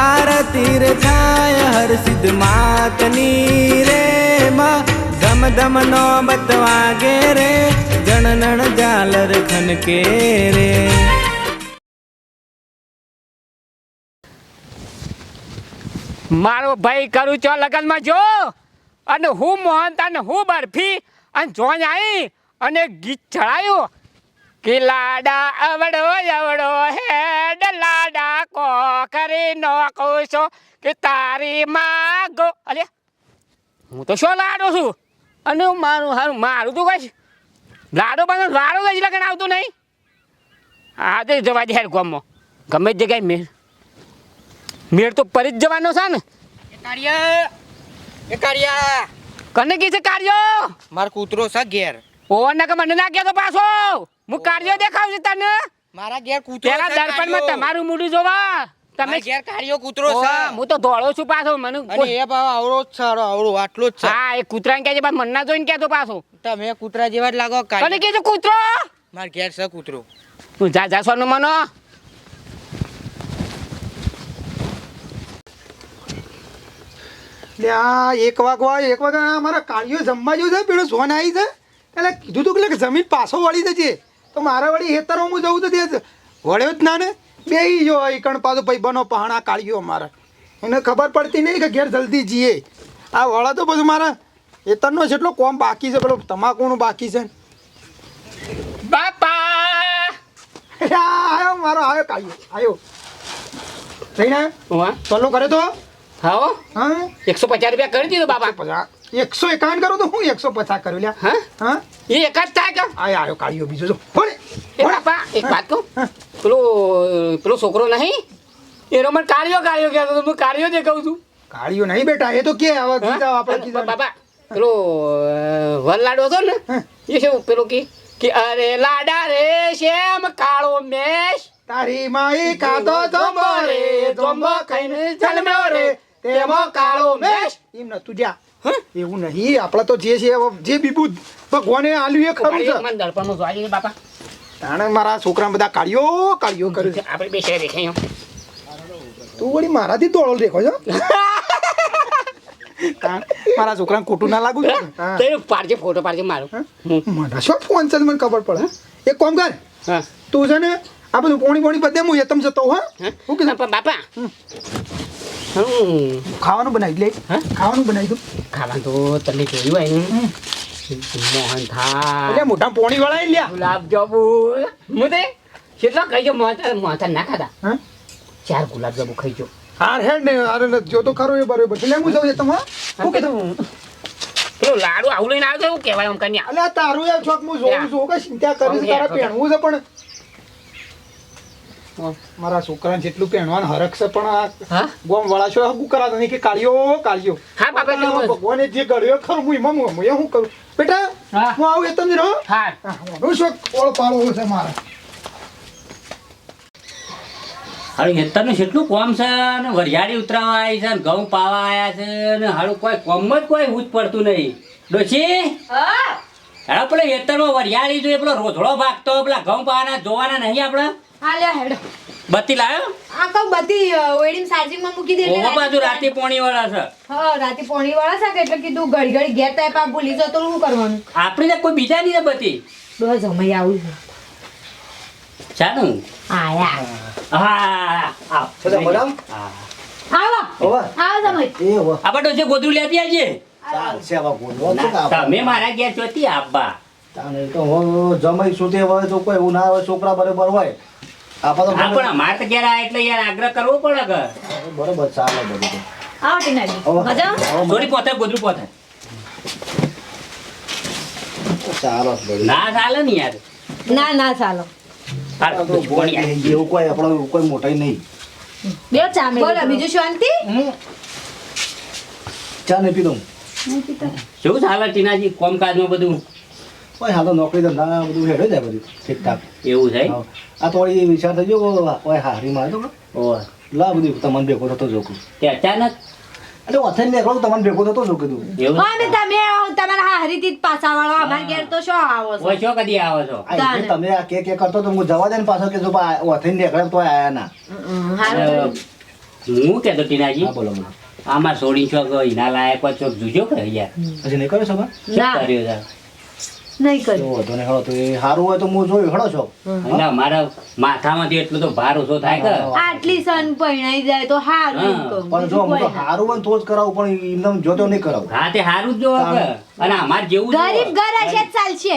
આરતી રે થાય, હર સિદ્ધ માતની રે માં. ધમ ધમ નો બતવાગે રે જણનણ જાલર ખનકે રે. મારો ભાઈ કરું છો લગનમાં જો. અને હું મોહન અને હું બરફી અને જોઈ આવી અને ગીત ચડાયું. કે લાડા અવડો અવડો હેડ લાડા કો કરી નો છો કે તારી માગો. અલે હું તો શું લાડો છું? અને મારું હારું મારું તો કઈ લાડો પણ લાડો જ લગન આવતું નહીં. હા તો જવા દે ગમો ગમે જ જગ્યાએ મેળ. મેળ તો પરી જ જવાનો છે ને. કાર્ય એ કાળિયા. કને કી છે કાર્ય માર કૂતરો છે ઘેર. ઓ ને કે મને ના કહે તો પાછો? હું કાર્યો દેખાવ છું તને. મારા ઘેર કૂતરો પેલા દર્પણમાં તમારું મૂડું જોવા. તમે ઘેર કાર્યો કૂતરો છે. હું તો ધોળો છું પાછો મને અને એ ભાવ આવરો જ છે આવડો આટલો જ છે. હા એ કૂતરાને કહે છે પણ મને ના જોઈને કહેતો પાછો. તમે કૂતરા જેવા જ લાગો કને કાળિયા. કી છે કૂતરો. માર ઘેર છે કૂતરો. તું જા જા સોનું મનો. એક વાગવા એક વાગા મારા કાળીઓ જમવા જેવું છે પેલો સોન આવી છે. એટલે કીધું તું કે જમીન પાછો વળી જજે. તો મારા વળી હેતરો હું જવું તો તે વળ્યો જ ના ને? બે જો કણ પાછું ભાઈ બનો પહાણા કાઢ્યો મારે એને ખબર પડતી નહીં કે ઘેર જલ્દી જઈએ. આ વળા તો પછી મારા હેતરનો જેટલો કોમ બાકી છે. પેલો તમાકુનું બાકી છે બાપા! આવ્યો મારો આવ્યો કાઢ્યો આવ્યો વાહ ચલો કરે તો? હા હા. એકસો પચાસ રૂપિયા કરી દીધો બાપા. પચાસ. એકસો એકાવન કરું તો હું એકસો પચાસ કર્યું લ્યા. હા? હા? એ એક જ થાય કે? આ આયો કાળીઓ બીજો જો. એ બાપા એક વાત કહું? પેલો પેલો છોકરો નહીં? એનો મને કાળિયો કાર્યો કહેતો તો હું જ કહું છું. કાળીયો નહીં બેટા એ તો કે હવે? કીધા આપણે બાપા પેલો અ, હતો ને એ શું પેલો કે કે અરે લાડા રે શેમ કાળો મેશ? તારી માઈ કાતો જમો રે જમો ખાઈને જન્મ્યો રે તેમાં કાળો મેશ. એમ નતું જ્યાં? એવું નહીં આપણા તો જે છે જે બીબુ ભગવાને આલ્યું એ ખરું છે. મને દર્પણમાં જોવા જઈએ બાપા. તાણે મારા છોકરા બધા કાઢ્યો કાઢ્યો કર્યું છે આપણે બે શેર દેખાય તું વળી મારાથી દોડો દેખો છો? મારા છોકરાને ખોટું ના લાગુ છે. પાડજે ફોટો પાડજે મારો. મને શું ફોન છે મને ખબર પડે. એક કામ કર. તું છે ને આ બધું પોણી પોણી બધે હું એતમ જતો હા. હા? કીધું? બાપા ખાવાનું બનાવી લે. હા? ખાવાનું બનાવી દઉં. ખાવાનું તો તમે જોયું હોય. મોહન એટલે મોટા પોણી વળાઈ લ્યા. ગુલાબ જાંબુ. મુદે કેટલા ખાઈ ગયો મોહન મોહન ના ખાતા ચાર ગુલાબ જાંબુ ખાઈ જો હાર હેડ ને અરે જો તો ખરો એ બરોબર એટલે હું જાઉં તમે હું કીધું પેલો લાડુ આવું લઈને આવ્યો એવું કહેવાય એમ કન્યા. અલ્યા તારું યાર છોક હું જોઉં છું કે ચિંતા કરીશ તારા પહેણવું છે પણ. મારા છોકરાને જેટલું પહેણવાનું હરખ છે પણ આ હા? ગોમ વળાશો હગું કરાતો નહીં કે કાળિયો કાળિયો હા તો ભગવાને જે ગળ્યો ખરું હું એમાં હું હું કરું? બેટા હું. આવું એ તમે રહો. હા. હા, હું શું ઓળ પાડો છે મારે. હારું હેતરનું કેટલું કોમ છે ને વરિયાળી ઉતરાવા આવી છે ને ઘઉં પાવા આવ્યા છે ને હારું કોઈ કોમ જ કોઈ હુજ પડતું નહીં. ડોશી? હેડો પેલો હેતરમાં વરિયાળી જોઈએ પેલો રોધડો ભાગતો પેલા ઘઉં પાવાના જોવાના નહીં આપણે? હાલ્યા હેડો. બત્તી લાયો? આ કહું બધી ઓઈડીમ ચાર્જિંગમાં મૂકી દે એટલે બાજુ રાતે પોણી વાળા છે. હા રાતે પોણી વાળા છે કે એટલે કીધું ઘડી ઘડી ઘેર પા ભૂલી જતો શું કરવાનું? આપણે ત્યાં કોઈ બીજા નહીં છે બત્તી. બસ જમાઈ આવું છે. ચાનું આયા. હા આવ. બધા મજામાં? હા. આવો. આવો જમાઈ આપણે જે ગોદરું લેતી આવજે. તમે મારા ઘેર ચોથી આબા. તાને તો હવે જમાઈ સુધી હોય તો કોઈ એવું હોય છોકરા બરોબર હોય. આપણે તો પણ અમારે તો ઘેર આયા એટલે યાર આગ્રહ કરવો પડે કે. બરોબર ચાલે બધું આવો ટીનાજી. મજા થોડી પોતે ગોદરું પોતે. ચાલો ના ચાલે ને યાર. ના ના ચાલો. એવું કોઈ આપણો કોઈ મોટાઈ નહીં. બે ચા બોલો બીજું શાંતિ ચા ને પીધું કેવું ચાલે ટીનાજી? કોમકાજમાં બધું? કોઈ હાલ તો નોકરી ધંધા બધું હેડો જાય બધું ઠીકઠાક. એવું છે આ થોડી વિચાર થઈ ગયો કોઈ હારી મારે તો લા બધું તમને ભેગો થતો જોકું કે અચાનક? એટલે ઓથે નીકળો તમને ભેગો થતો જો કીધું. એવું હા ને તમે આવો, તમારા હારીથી પાછા વાળો અમાર ઘેર તો શું આવો છો? ઓય છો કદી આવો છો? તમે આ કે કે કરતો તો હું જવા દે ને પાછો કે જો ઓથે નીકળે તો આયા ના. હું કહેતો ટીનાજી? હા બોલો બોલો. આમાં સોડી કે એના લાયક છો જોજો કે યાર પછી નહીં કર્યો સભા ના. કર્યો છે? નહીં તો કર્યું નહીં હળો તો એ સારું હોય તો હું જોયું હળો છો? ના મારા માથામાંથી એટલો તો ભાર ઓછો થાય કે? આટલી સન પરણાઈ જાય તો હારું પણ જો હું તો. સારું હોય તો જ કરાવું પણ એમને જોતો નહીં કરાવું. હા તે સારું જ જોવા અને અમાર જેવું ગરીબ ઘર હશે જ ચાલશે.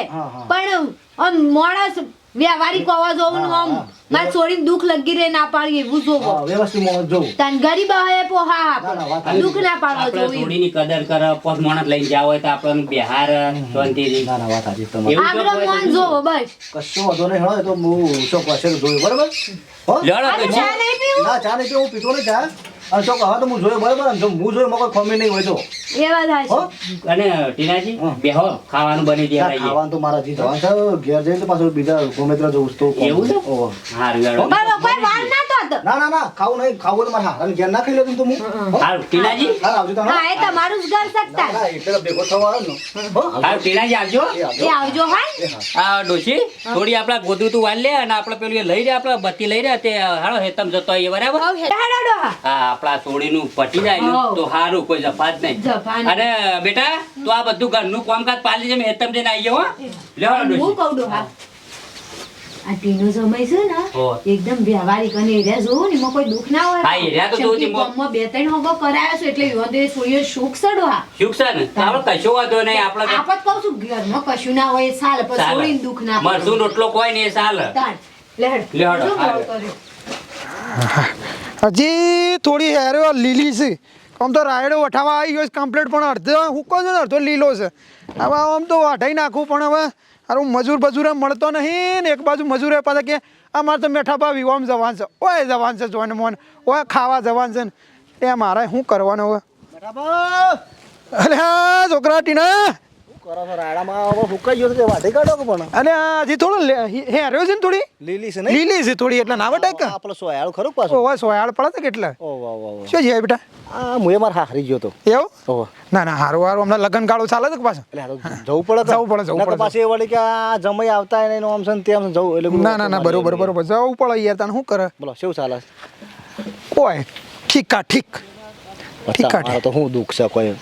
પણ આમ માણસ વ્યવહારિક હોવા જોવું ને આમ. મારે છોડીને દુઃખ લગી રહે ના પાડી એવું જોવો. વ્યવસ્થિત મોં જોવું તન ગરીબ હોય પો હા ના, ના, વાત દુઃખ ના પાડવા આપણે જોવું એવું. સોડીની કદર કર પોત માણસ લઈને જાવ હોય તો આપણને બિહાર શાંતિથી. ના ના વાત સાચી તમારી. આગળ મોન જોવો બસ. કશો વધો નહીં હોય તો હું ચોક પાસે જોયું બરાબર? હો? લેવડો તો ચા નહીં પીવું? ના ચા નહીં પીવું, હું પીતો નહીં ચા. અને ચોક હવે તો હું જોયો બરાબર? ને જો હું જોયો મગર કોઈ નહીં હોય તો. એ વાત હો. અને ટીનાજી બેહો ખાવાનું બની દે ખાવાનું તો મારા જી જવાનું છે ઘેર જઈને તો પાછું બીજા ગમે ત્યાં જવું તો એવું છે? ઓ હારું. પણ કોઈ ના ના ના ના ખાવું નહીં ખાવું તો મારે હારાને ઘેર ના ખાઈ લેતું તો હું. હો? ટીનાજી હા આવજો તમે હા. એ તમારું જ ઘર ના ના એટલે ભેગો થવા આવ્યો ને. હો? ટીનાજી આવજો. એ આવજો. હા? આ ડોશી થોડી આપડા ગોદું તું વાલ લે અને આપણે પેલું લઈ રે આપણે બત્તી લઈ રે તે હાલો હેતમ જતો એ બરાબર. હા આપણા સોડીનું પટી જાય તો હારું કોઈ જફાત નહીં. અને બેટા તું આ બધું ઘરનું કામકાજ પાલી જમે હેતમ જઈને આવી હો. લેવા હું ડોશી. કહું ડોહા? આ ટીનો સમય છે ને એકદમ વ્યવહારિક અને એરિયા જોવો ને એમાં કોઈ દુઃખ ના હોય. હા, એરિયા તો જોવું ગામમાં બે ત્રણ હોગો કરાયો છે એટલે યુવાન તો સોળીઓ સુખ સડો ડોહા સુખ તો આપણે કશો વાંધો નહીં આપણે આપત કહું છું ઘરમાં કશું ના હોય સાલ ચાલે. દુઃખ ના પડે. મરસું રોટલો કોઈ નહીં સાલ. ચાલે લેહડ. હજી થોડી હેરો લીલી છે. આમ તો રાયડો વઠાવા આવી ગયો છે કમ્પ્લીટ પણ અડધો હુકો છે ને અડધો લીલો છે. હવે આમ તો વાઢાઈ નાખું પણ હવે. હારું મજૂર બજૂરે મળતો નહીં ને એક બાજુ મજૂરે પાછા કે આ મારે તો મેઠા ભાવી ઓમ જવાન છે ઓય જવાન છે જોઈને મોન ઓય ખાવા જવાન છે ને. એ મારે શું કરવાનું હવે? અરે હા છોકરા ટીના! આ હજી થોડું હે- હેર્યો છે ને થોડી? લીલી છે ને લીલી છે થોડી એટલે ના વટાય કે આપણો સોયાળ ખરું પાછું? ઓવા સોયાળ પડે છે કેટલા? શું છે બેટા? આ મુએ માર હારી ગયો તો. એવું? ના ના હારું હારું હમણાં લગ્ન ગાળો ચાલે છે પાછું? જવું પડે જવું પડે, જવું પડે. પાછી વળી કે આ જમાઈ આવતા એને આમ છે ને તેમ જવું એટલે ના ના ના બરોબર બરોબર જવું પડે યાર તને શું કરે? બોલો શું ચાલે? કોઈ ઠીકા ઠીક. ઠીક આ તો શું દુઃખ છે કોઈ.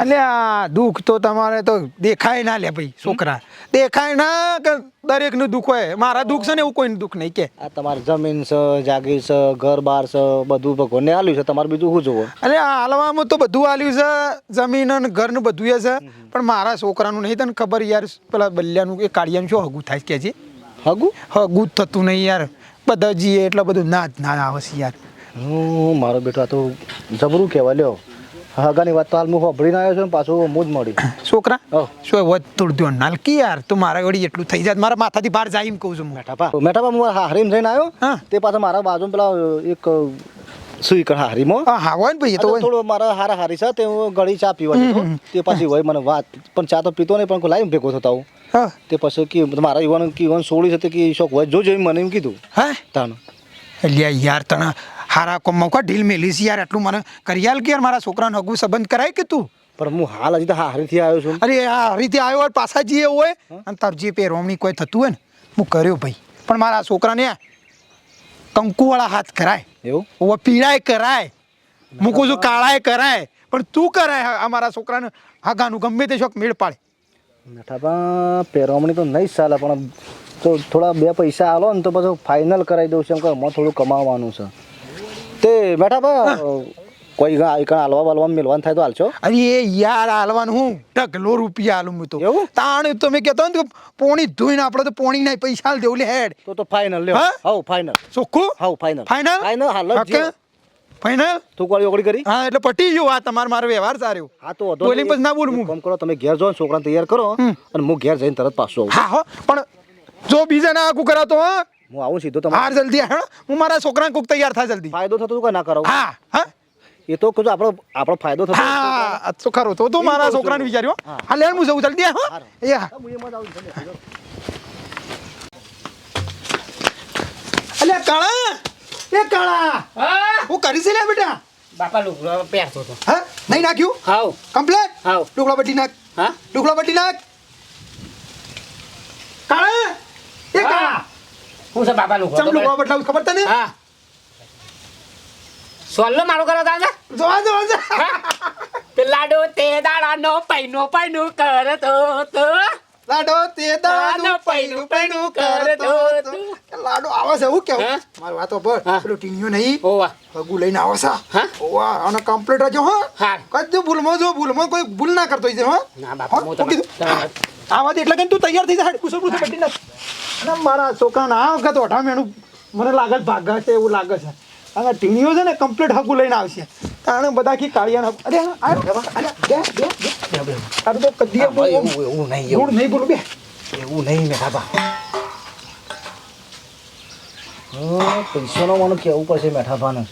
અલ્યા દુઃખ તો તમારે તો દેખાય ના લે ભાઈ છોકરા. દેખાય ના કે દરેકનું દુઃખ હોય. મારા દુઃખ છે ને એવું કોઈનું દુઃખ નહીં કે. આ તમારે જમીન છે જાગીર છે ઘર બાર છે બધું ભગવાનને આલ્યું છે. તમારે બીજું શું જોવો? અરે હાલવામાં તો બધું આલ્યું છે. જમીન અને ઘરનું બધું છે. પણ મારા છોકરાનું નહીં તને ખબર યાર પેલા બલ્યાનું એ કાળિયાનું શું હગું થાય કે છે? હગું? હગું થતું નહીં યાર. બધા જીએ એટલે બધું ના જ ના આવે છે યાર. હું મારો બેટો આ તો જબરું કહેવા લ્યો. હગાની વાત તો હાલ હું સાંભળીને આવ્યો છું પાછું હું જ મળી. છોકરા. શું વધ તોડ્યો નાલકી યાર? તું મારા વળી એટલું થઈ જાય મારા માથાથી બહાર જાય એમ કહું છું મેઠાપા. મેઠાપા હું હારીમ થઈને આવ્યો. તે પાછા મારા બાજુ પેલા એક સુઈ કણ હારીમાં. હા હા હોય ને ભાઈ તો થોડો મારા હારા હારી છે તે હું ગળી ચા પીવા જતો. તે પછી હોય મને વાત. પણ ચા તો પીતો નહીં પણ લાઈમ ભેગો થતા હું. તે પછી કે મારા યુવાન કે યુવાન સોળી છે તે કે શોખ હોય જોજો એમ મને એમ કીધું. હા? તાનું. એટલે યાર તને હારા કોમમાં કા ઢીલ મેલી છે યાર એટલું મને કરિયાલ કે યાર મારા છોકરાને હગું સંબંધ કરાય કે તું? પણ હું હાલ હજી તો હારીથી આવ્યો છું. અરે આ હરીથી આવ્યો હોય પાછા જઈએ હોય. અને તાર જે પહેરવણી કોઈ થતું હોય ને હું કર્યો ભાઈ. પણ મારા છોકરાને કંકુવાળા હાથ કરાય. એવું? ઓ પીળાય કરાય. મૂકું છું કાળાય કરાય. પણ તું કરાય આ મારા છોકરાને. હગાનું ગમે તે શોખ મેળ પાડે. પહેરવામણી તો નહીં ચાલે પણ તો થોડા બે પૈસા આલો ને તો પછી ફાઇનલ કરાવી દઉં છું. એમ કે થોડું કમાવાનું છે. તે મેઠાપા કોઈ ગા એક હાલવા બાલવા મિલવાન થાય તો હાલશો? અરે એ યાર હાલવાનું હું ઢગલો રૂપિયા હાલું હું તો. એવું? તાણ તો મેં કહેતો ને પોણી ધોઈને આપણે તો પોણી ના પૈસા હાલ દેવું લે હેડ. તો તો ફાઇનલ લે હા? હાઉ ફાઇનલ ચોખ્ખું? હાઉ ફાઇનલ ફાઇનલ ફાઇનલ હાલ. ફાઇનલ તું કોળી ઓગળી કરી? હા એટલે પટી ગયો આ તમાર મારો વ્યવહાર સારો. હા તો વધો બોલી. પછી ના બોલું હું કામ કરો તમે ઘેર જો છોકરાને તૈયાર કરો અને હું ઘેર જઈને તરત પાછો આવું. હા હો. પણ જો બીજાને આખું કરાતો હા? હું આવું સીધો તમારે હાર જલ્દી હા હું મારા છોકરાને કોક તૈયાર થાય જલ્દી. ફાયદો થતો તું કઈ ના કરો હા હા? એ તો કશું આપણો આપણો ફાયદો થતો હા આ તો ખરું. તો તું મારા છોકરાને વિચાર્યો હા. લેણ હું જઉં. જલ્દી હા. એ હા. હું એમાં જ આવું છું. અલ્યા કાળા! એ કાળા! હા? હું કરી છે લે બેટા? બાપા લુગડો પહેરતો તો હા? નહીં નાખ્યું? હાવ. કમ્પ્લેટ? હાઉ લુગડો બટી નાખ. હા? લુગડો બટી નાખ. કાળા! એ કાળા! હું છે બાપા લુગડો ચમ લુગડા બદલાવું ખબર તને હા સોલ્લો મારો કરો દાદા જોવા જોવા જોવા. પેલાડો તે દાડાનો પૈનો પૈનું કરતો તો લાડો તે દાડો દાડો પૈનું પૈનું કરતો તો. લાડો આવે છે હું કેવું? મારી વાતો પર. પેલું ટીણીઓ નહીં ઓવા હગુ લઈને આવે છે હા? ઓવા અને કમ્પ્લીટ હજો હો હા. કદ ભૂલમાં જો ભૂલમાં કોઈ ભૂલ ના કરતો છે હો ના બાપા હો? હું શું કીધું? તમે એટલે કે તું તૈયાર થઈ જા પૂછો પૂછો બધી નાખ અને મારા છોકરાને આ વખત ઓઢા મેણું મને લાગે ભાગા છે એવું લાગે છે. અને ટીણીઓ છે ને કમ્પ્લીટ હકું લઈને આવશે. તાણે બધા કી કાળિયા અરે અરે બે બે બે. બે તો કદી એવું એવું નહીં એવું. નહીં બોલું બે. એવું નહીં મેઠાબા હા પૈસાનો મને કેવું પડશે મેઠાભાને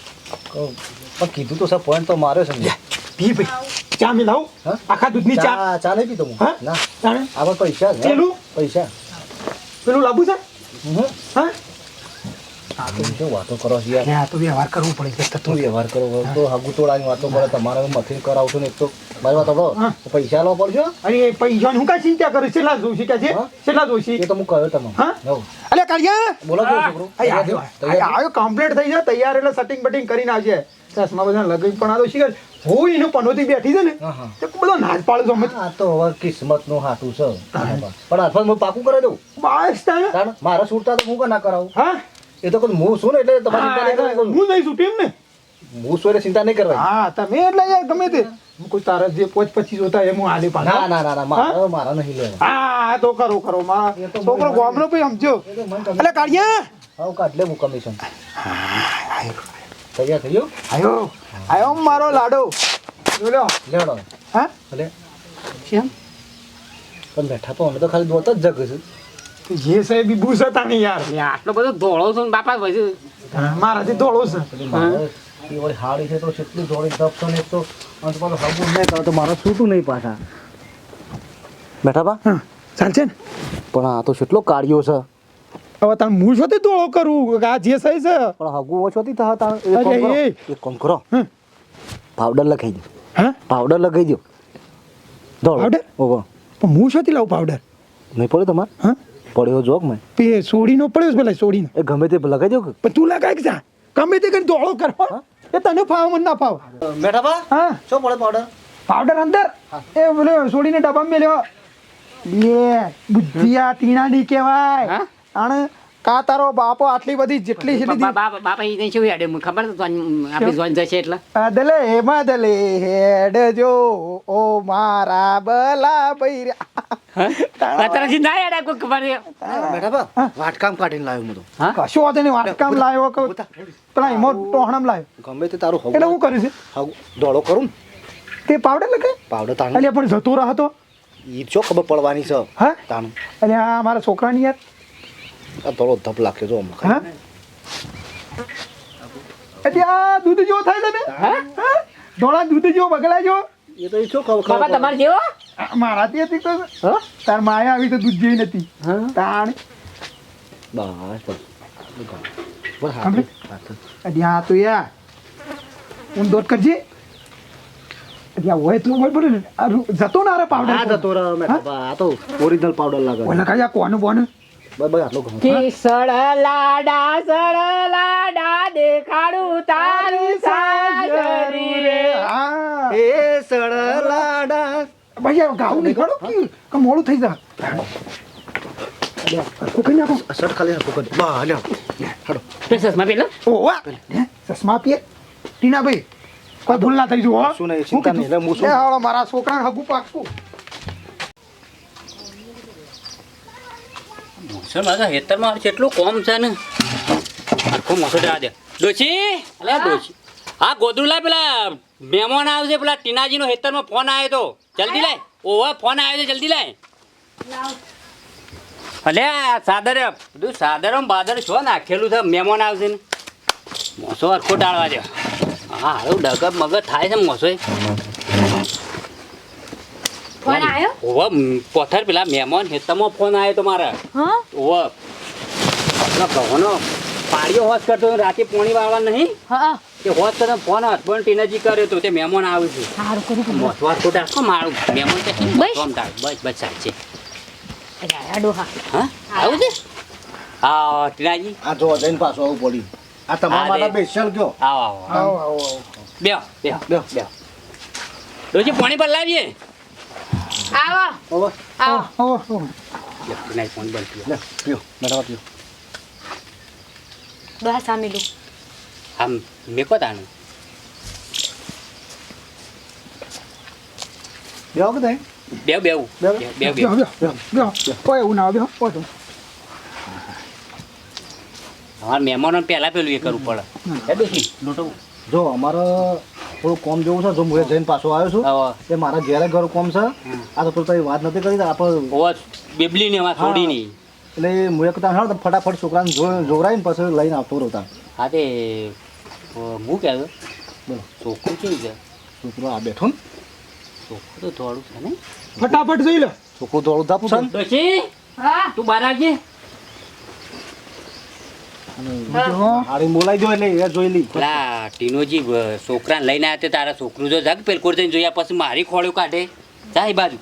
પણ કીધું તો સર પોઈન્ટ તો માર્યો છે પી ભાઈ. ચા મિલાવું આખા દૂધની ચા. ચા નહીં પીતો હું. હા? ના. આવા આમાં પૈસા પેલું? પૈસા. પેલું લાંબુ છે. હા? વાતો કરો છો યાર. તો વ્યવહાર કરવું પડે છે તું વ્યવહાર કરો તો હગુ તોડાની વાતો કરે. તમારે મથીન કરાવશું ને એક તો. મારી વાત. પૈસા લો પડજો અરે પૈસાની હું કાંઈ ચિંતા કરું? કેટલા જોશી કે છે? કેટલા જોઈશે એ તો હું કહ્યો તમે અલે બોલો આવ્યો? કમ્પ્લીટ થઈ જાય તૈયાર એટલે સેટિંગ બેટિંગ કરીને આવશે. ચશ્મા બધા લગન પણ આ છે શીખર હું એનું પનોતી બેઠી છે ને હા, હા. તે બધો નાચ પાડું છું અમે આ તો હવે કિસ્મતનું હાટું છે. પણ હું પાકું કરી દઉં? બસ તાણ. મારા છૂટતા તો હું કે ના કરાવું? હા? એ તો કોઈ હું છું ને એટલે તમારી ચિંતા નહીં હું નહીં છૂટી એમ ને હું છું એટલે ચિંતા નહીં કરવાની. હા તમે એટલે યાર ગમે તે. હું કોઈ તારા જે પોચ પચીસ હોતા એમ હું આલી પાછો. ના ના મારા મારા નહીં લેવા. હા તો કરો કરો મારા છોકરો મને ગામનો ભાઈ સમજો. એટલે તો મને તમે અલે કાળિયા આવું કાઢ કમિશન તૈયાર થઈ ગયું આયો આયો મારો લાડો. લ્યો લેડો હા? ભલે. કેમ? પણ બેઠા તો અમે તો ખાલી દોત જ જગ છે. જે સાહેબ બી બુસ હતા ને યાર. આટલો બધો ધોળો છું ને બાપા પછી મારાથી દોડો છે. વળી હાડી છે તો કેટલી દોડી દબતો ને તો અંત પાછું હગું નહીં કરો તો મારા છૂટું નહીં પાછા. બેઠા બા ચાલશે ને? પણ આ તો કેટલો કાઢ્યો છે. હવે તમે હું છો દોડો કરું? આ જે સહી છે? પણ હગુ ઓછો થી થા તાણ એક કામ કરો. એક કામ કરો? પાવડર લખાઈ દો. હા? પાવડર લખાઈ દો. દોળો પાવડર? ઓહો. પણ હું શોથી લાવું પાવડર નહીં પડ્યો તમાર? હા? પડ્યો જોક મેં. પે સોડીનો પડ્યો છે પેલા સોડીનો. એ ગમે તે લગાઈ દો પણ તું લગાઈ જા? ગમે તે કરીને દોળો કર એ તને ફાવ મને ના ફાવ. મેઠા બા હા. શું પડે પાવડર પાવડર અંદર? એ બોલે સોડીને ડબ્બામાં મેલ્યો. લે બુદ્ધિયા તીણાની કહેવાય. હા? આણે કા તારો બાપો આટલી બધી જેટલી છે બાપા એ નહીં શું યાદ ખબર તો આપણી જોઈન જશે એટલે. અદલે દલે હેડ જો ઓ મારા બલા બૈરા. અત્યારથી ના યાદ કોઈ ખબર છે. વાટકામ કાઢીને લાવ્યો હું તો. હા? વાંધો નહીં વાટકામ લાવ્યો કે પેલા હિમો ટોહણમ લાવ્યો ગમે તે તારું એટલે હું કર્યું છે? દોડો કરું તે પાવડર લગે પાવડર તાણ. પણ જતો રહો તો. ઈ ખબર પડવાની છે. હા? તાણ. આ મારા છોકરાની યાર. આ થોડો ધપ લાગ્યો જો. હા એટલે આ દૂધ જેવો થાય ને હા ધોળા દૂધ જેવો બગલા જેવો એ તો ઈ શું ખબર ખબર તમારે જેવો મારાથી હતી તો તાર માયા આવી તો દૂધ જેવી નથી તાણ બસ બસ. અરે હા તો યાર હું દોટ કરજે આ હોય તો હોય પડે ને આ રૂ- જતો ના રે પાવડર આ જતો રહ્યો મેં આ તો ઓરિજિનલ પાવડર લાગે ઓલા કાયા કોનું બોનું બસ લોકો કિસળ લાડા સળ સળલાડા દેખાડું તારું સાજરી. રે એ સળ લાડા. ભાઈ આ ગાઉ નહીં ખડો કે કે મોડું થઈ જા કુકઈ નાખો. શર્ટ ખાલી હાથું કરી બા લ્યો. હાડો પ્રેસસમાં પેલો ઓ વાહ હે, ચશ્મા પીએ ટીના ભાઈ કોઈ ભૂલ ના થઈ જુઓ શું નહીં, ચિંતા નહીં, લે, હું શું- હાલો મારા છોકરા હગુ પાકું. મોસમ આજે હેતરમાં કેટલું કોમ છે ને, આખો મોસો જવા દે. ડોશી? અલે ડોશી. હા ગોદરું લાય પેલા મહેમાન આવશે પેલા ટીનાજીનો હેતરમાં ફોન આવ્યો તો. જલ્દી લાય. ઓવા ફોન આવ્યો છે જલ્દી લાય. અલે સાદર બધું સાદરમ બાદર છો નાખેલું છે, મહેમાન આવશે ને. મોસો હરખો ડાળવા દે. હા એવું ડગર મગજ થાય છે મોસો ફોન આવ્યો? ઓવા પથર પેલા મહેમાન હેતરમાં ફોન આવ્યો તો મારા. હા? ઓવા ભવનો પાડ્યો હોશ કરતો રાતે પોણી વાળવા નહીં? હા. તે હોશ કરતો ફોન હસબન્ડ ટીનાજી કર્યો તો તે મહેમાન આવ્યું છે. સારું કર્યું મોસવાર ખોટા. આખો મારું મહેમાન તો બસ. ફોન ટાળ. બસ બસ સાચી અરે ડોહા. હા? આવું છે? હા ટીનાજી. આ જો જઈને પાછો આવું પડી આ તમારા હા, માટે. સ્પેશિયલ કયો? આવો આવો આવો. આવો બે બે બે બેહો. બેહો પાણી પર લાવીએ? આવો. આવો. આવો. લે, ટીનાજી બંધ લે પીઓ મેઠા પીઓ ડોહા સામે લો આમ મેકો તાનું બેહો કે તઈ બેવ બેવ બેવ. બેવ બેવ બેહો, બેહો. કોઈ એવું ના આવે બેહો, કોઈ તો. અમારા મહેમાનો પહેલા પેલું એ કરવું પડે. લોટો. જો અમારે થોડું કોમ જેવું છે જો હું જઈને પાછો આવ્યો છું એ મારા ઘેરે ઘર કોમ છે આ તો પેલું તારી વાત નથી કરી તો આપણે બેબલી ને વાત થોડી નહીં એટલે હું એક તા તો ફટાફટ છોકરાને જોવરાઈને પછી લઈને આવતો રહતા હા તે હું કહેતો બોલો. છોકરું કેવું છે? છોકરો આ બેઠો ને. છોકરું તો થોડું છે ને. ફટાફટ જોઈ લો. છોકરું થોડું ધાપ છે. તું બહાર આવજે. હારી બોલાઈ દો એટલે એ જોઈ લી. પેલા ટીનોજી છોકરાને લઈને આવ્યા તે તારા છોકરું જો જગ પેલકોર જઈને જોયા પછી મારી ખોળ્યું કાઢે. જાય બાજુ.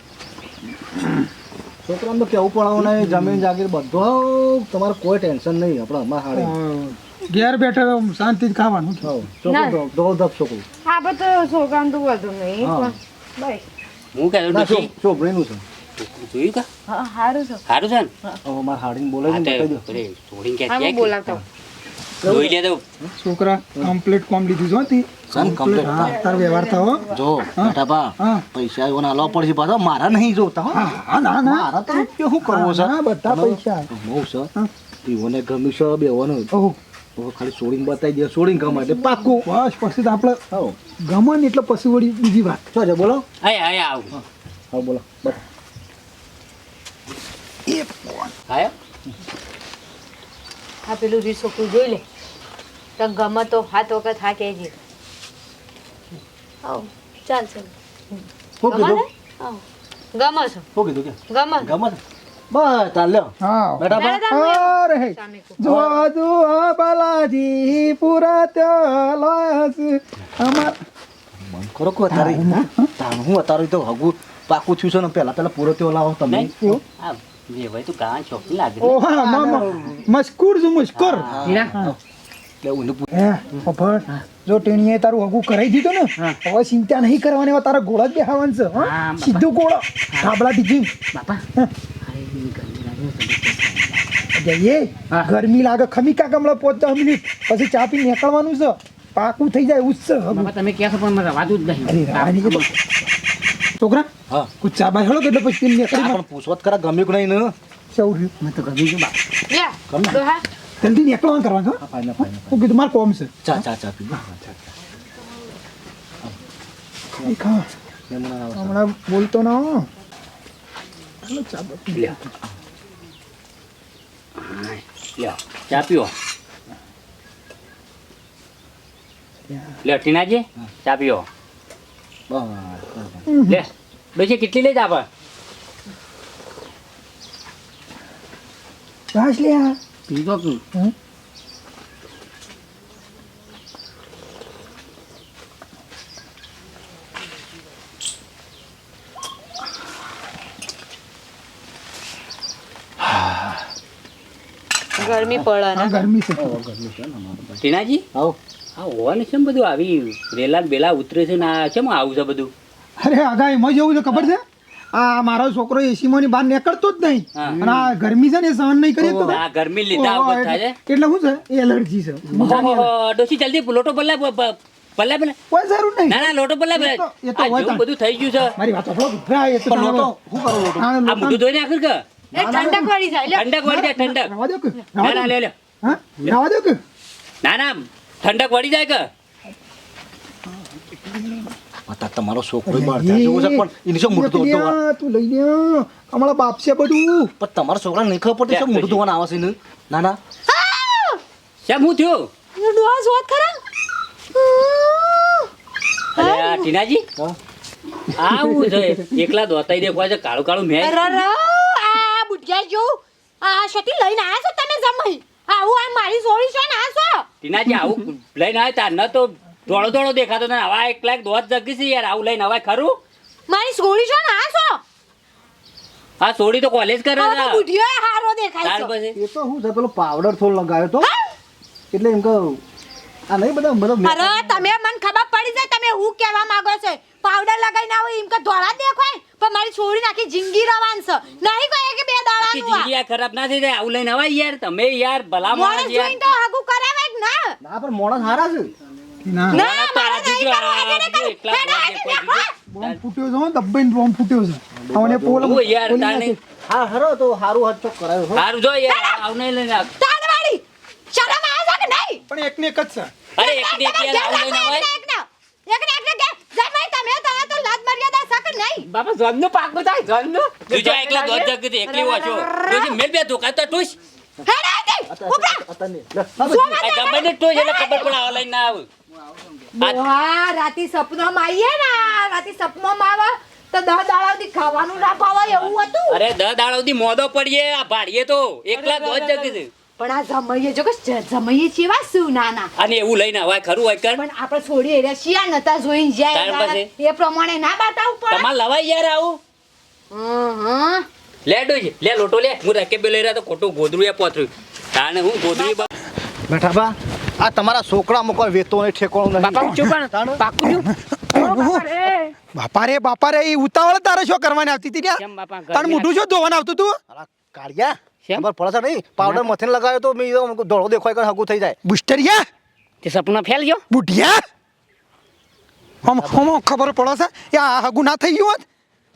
છોકરાને તો કેવું પડાવું નહીં જમીન જાગીર બધો તમારે કોઈ ટેન્શન નહીં આપણે અમારે હારે. ઘેર બેઠો શાંતિ ખાવાનું. છોકરું દો ધપ છોકરું. આ બધું છોકરાનું તો વધુ નહીં બસ હું ડોશી છો છોકરીનું છે. જોયું કા? હા સારું છે. સારું છે ને? હવે મારે હાડીને તે બતાવી દો. અરે, હા ક્યાં બોલાવતો. જોઈ લે તો છોકરા કમ્પ્લીટ કોમ લીધું તી. હા તાર વ્યવહાર જો બેટાપા પૈસા એવો હાલવા પડશે પાછા મારા નહીં જોતા હો. હા ના ના. મારા તો રૂપિયો શું કરવો છે? ના, બધા પૈસા. બહુ છે. પીવોને ગમ્યું છે બેવાનો ખાલી છોડીને બતાવી દે છોડીને ગમે એટલે પાકું. બસ પછી તો આપણે ગમે ને એટલે પછી વળી બીજી વાત. છે બોલો. આવ. હા બોલો બસ આયો આ પેલું છોકરું જોઈ લે. તો ગમે તો હાથ વખત હા કહેજે આવ ચાલ ચાલ ગમે કીધું આવ ગમે છે. શું કીધું કે? ગમે. ગમે બસ હા અરે હે. જો જો બાલાજી પૂરા અમાર મન કરો કો તારે હું અતારે તો હગું પાકું છું છે ને પેલા પેલા પૂરો તેઓ લાવો તમે. આ બે ભાઈ ચોકી લાગે ઓ મસ્કુર છું મસ્કુર એટલે ઊંધું પૂ- હે ખબર જો ટેણીએ તારું હગું કરાવી દીધું ને હવે ચિંતા નહીં કરવાની હવે તારા ગોળા જ બેહાવાનું છે હો? સીધું ગોળો ધાબળા દીધી બાપા જઈએ ગરમી લાગે ખમી કા કમળા દસ મિનિટ પછી ચા પી નીકળવાનું છે પાકું થઈ જાય હગું. તમે ક્યાં છો પણ મારે જ કે છોકરા હા. કુછ ચા બાય હળો એટલે પછી નીકળી પણ પૂછવત કરા ગમે કે નહીં ને? સૌ રહ્યું મેં તો ગમી ગયું લે હા જલ્દી નીકળવાનું કરવાનું હા, ફાઈન ફાઈન હું કીધું મારે કોમ છે. ચા ચા ચા પી ચા. હમણાં બોલતો ના હો. ચા બા લે. ચા પીઓ લે ટીનાજી ચા પીઓ બસ. લે ડોશી કેટલી લઈ જા પણ. ઘાસ લે આ. પીધો તું. ગરમી પડે હા ને ગરમી છે ટીનાજી? આવો. આ હોવાનું છે બધું આવી વેલા બેલા ઉતરે છે ને આ કેમ આવું છે બધું? અરે આગા એમાં જેવું છે ખબર છે? આ મારો છોકરો એસી ની બહાર નીકળતો જ નહીં. અને આ ગરમી છે ને સહન નહીં કરી શકતો. આ ગરમી લીધા થાય છે? એટલે શું છે? એલર્જી છે. ડોસી જલ્દી લોટો બદલા પલ્લા પેલા કોઈ જરૂર નહીં. ના ના લોટો બદલા એ તો- એ તો હોય બધું થઈ ગયું છે. મારી વાત સાંભળો, ભરા એ તો લોટો શું કરો લોટો? આ મોઢું ધોઈને આખર કે? એ ઠંડક વાળી જાય લે ઠંડક વાળી જાય ઠંડક. રવા દો કે. ના ના લે લે હા? રવા દો કે? ના ના ઠંડક વળી જાય કે? અત્યારે તમારો છોકરો બહાર થાય જેવું છે પણ એની શું એક ધોવાનું તું લઈ લે અમારા બાપ છે બધું. પણ તમારા છોકરાને નહીં ખબર પડતી શું મોટું ધોવાનું આવે છે ને? ના ના શેમ હું થયું? ડોહા જોત ખરા અરે આ ટીનાજી હા. આવું છે? એકલા દોતાઈ દેખવા છે કાળું કાળું મેં અરે આ બુઢિયા જો આ શટી લઈને આયા છો તમે જમાઈ? આવું આ મારી સોળી છે ને આ છો? ટીનાજી આવું લઈને આવે તાર ન તો દોડો ધોળો દેખાતો તને હવા એક લાખ દોત જગી છે યાર. આવું લઈને હવાય ખરું? મારી સોળી છો ને? આ છો? હા છોડી તો કોલેજ કરે છે તો છે. બુઢિયો હારો દેખાય છે. એ તો હું છે પેલો પાવડર થોડો લગાવ્યો તો. એટલે એમ કહું આ નહીં બધા બધા અરે તમે મને ખબર પડી જાય તમે હું કહેવા માંગો છો. પાવડર લગાઈને આવો એમ કે ધોળા જ દેખાય? પણ મારી છોડી નાખી જિંદગી રવાન છે. નહીં કહે કે બે દાડા નું જિંદગી આ આ ખરાબ ના થઈ જાય. આવું લઈને અવાય યાર તમે યાર ભલા માણસ યાર. જોઈને તો આગુ કરાવે ના. ના પણ મોણસ હારા છે. ના. ના તો નહીં જીજો કરવું આ એને બીજો નહીં એકલા કરવું. જ હેડો, વાગે હેડો, કોઈ હેડો. બોમ્બ ફૂટ્યો છે દબ્બાઈને બોમ્બ ફૂટ્યો છે. આવને પોલ યાર પોલી હા હરો તો હારું હાથ કરાયો હો. સારું જો યાર આવું લઈને આવ. તાડવાળી શરમ આવે કે નહીં? પણ એકને એક જ છે. અરે એક ને એક યાર આવું લઈને અવાય એકને એકને કે જય ભાઈ તમે તો તો લાજ મર્યાદા છે નહીં? બાપા જોનનું પાકું થાય જોનનું. બીજો એકલા જગ હતી, એકલી વાચો જોજી મેલ બે ધોકા તો ટૂસ હેડો ઉપરા. લે, ને એટલે ખબર પણ આવા લઈને ના આવું. હા રાતી સપનામાં આવીએ ને રાતી સપનામાં આવે તો દહ દાડા ખાવાનું ના ભાવે એવું હતું. અરે દસ દાડા મોદો પડીએ આ ભાડીએ તો. એકલા દોઢ જગ છે. પણ આ જમઈએ જો કે જ- જમઈએ ચેવા શું નાના. અને એવું લઈને અવાય ખરું હોય કર પણ આપણે છોડી એરિયા શિયા નતા જોઈને જાય એ પ્રમાણે ના બતાવવું પડે તમારે લવાય યાર આવું? હં, હં. લે ડોજ લે લોટો લે. હું રકેબે લઈ રહ્યા તો ખોટું ગોદરું એ પોતર્યું તાણે હું ગોદરું બેઠા બા. આ તમારા છોકરા મોકલ વેતો ને ઠેકોણું બાપા નહીં ચૂપ પણ પાકું છું. બાપા રે. બાપા રે એ ઉતાવળ તારે શું કરવાની આવતી હતી કેમ બાપા ત્યાં તાર મોઢું શું ધોવાનું આવતું તું કાળિયા ખબર પડે છે નહીં? પાવડર મથે લગાવ્યો તો મેં ધોળો દેખાય કે હગું થઈ જાય. બુસ્ટરિયા? તે સપના ફેલ ગયો? બુઢિયા? હમ હમ ખબર પડે છે? એ આ હગું ના થઈ ગયું હોત?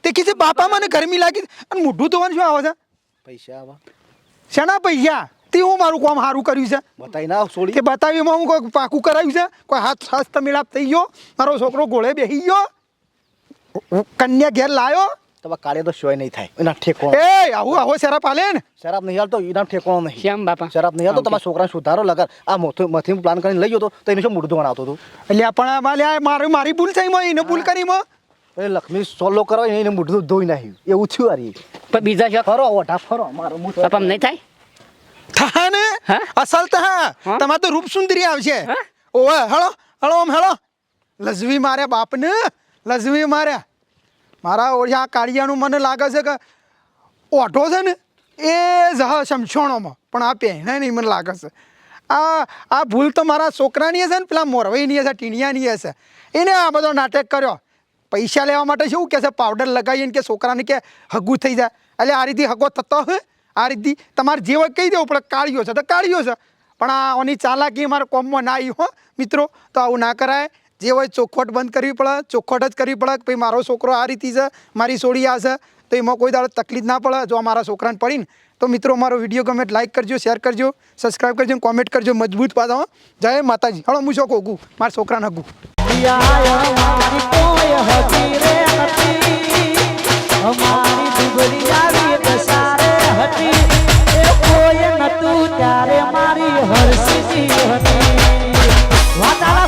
તે કે છે બાપા મને ગરમી લાગી અને મોઢું ધોવાનું શું આવે છે? પૈસા આવા. શેના પૈસા? તે હું મારું કામ સારું કર્યું છે. બતાવી ના છોડી. કે બતાવ્યું હું કોઈ પાકું કરાવ્યું છે? કોઈ હાથ હસ્ત મિલાપ થઈ ગયો? મારો છોકરો ગોળે બેસી ગયો? હું કન્યા ઘેર લાયો? તમે કાળિયા તો શોય નહીં થાય. એના ઠેકો એ આવું આવો આલે ને. શરાબ નહીં હાલતો એના ઠેકો નહીં. શ્યામ બાપા. શરાબ નહીં હાલતો તમારા છોકરાને સુધારો લગાર આ મોથું મથી પ્લાન કરીને લઈ ગયો તો તો એને શું મૂર્ધું બનાવતો હતો? એટલે પણ મારી મારી ભૂલ થઈ માં એને ભૂલ કરી માં એ લક્ષ્મી સોલો કરવા એને મૂઢું ધોઈ નાખ્યું. એવું થયું આરી પણ બીજા શોખ ફરો ઓઢા ફરો મારો મું નહીં થાય? ને અસલ તો હા. તમાર તો રૂપ સુંદરી આવશે. હા? ઓવે હળો હળો આમ હળો. લઝવી માર્યા બાપને. લઝવી માર્યા મારા ઓળિયા કાળિયાનું મને લાગે છે કે ઓઢો છે ને એ જહ શમશોણોમાં પણ આ પહેણે નહીં મને લાગે છે. આ આ ભૂલ તો મારા છોકરાની હશે ને પેલા મોરવાઈની હશે ટીણિયાની હશે. એને આ બધો નાટક કર્યો. પૈસા લેવા માટે શું કે છે? પાવડર લગાવીને કે છોકરાને કે હગું થઈ જાય. એટલે આ રીતે હગો થતો હોય આ રીતે તમારે જે હોય કહી દેવું પડે કાળિયો છે તો કાળિયો છે. પણ આ ઓની ચાલાકી મારા કોમમાં ના આવી હો, મિત્રો. તો આવું ના કરાય. જે હોય ચોખવટ બંધ કરવી પડે, ચોખવટ જ કરવી પડે કે ભાઈ મારો છોકરો આ રીતે છે, મારી સોડી આ છે, તો એમાં કોઈ દાડો તકલીફ ના પડે જો અમારા મારા છોકરાને પડીને. તો મિત્રો મારો વીડિયો ગમે લાઈક કરજો શેર કરજો સબસ્ક્રાઈબ કરજો કોમેન્ટ કરજો મજબૂત પાછો જય માતાજી. હળો, હું શોખ કહું મારા છોકરાને હગું. હતી. એ કોઈ નતું ત્યારે મારી હરસીજી હતી. વાતાવરણ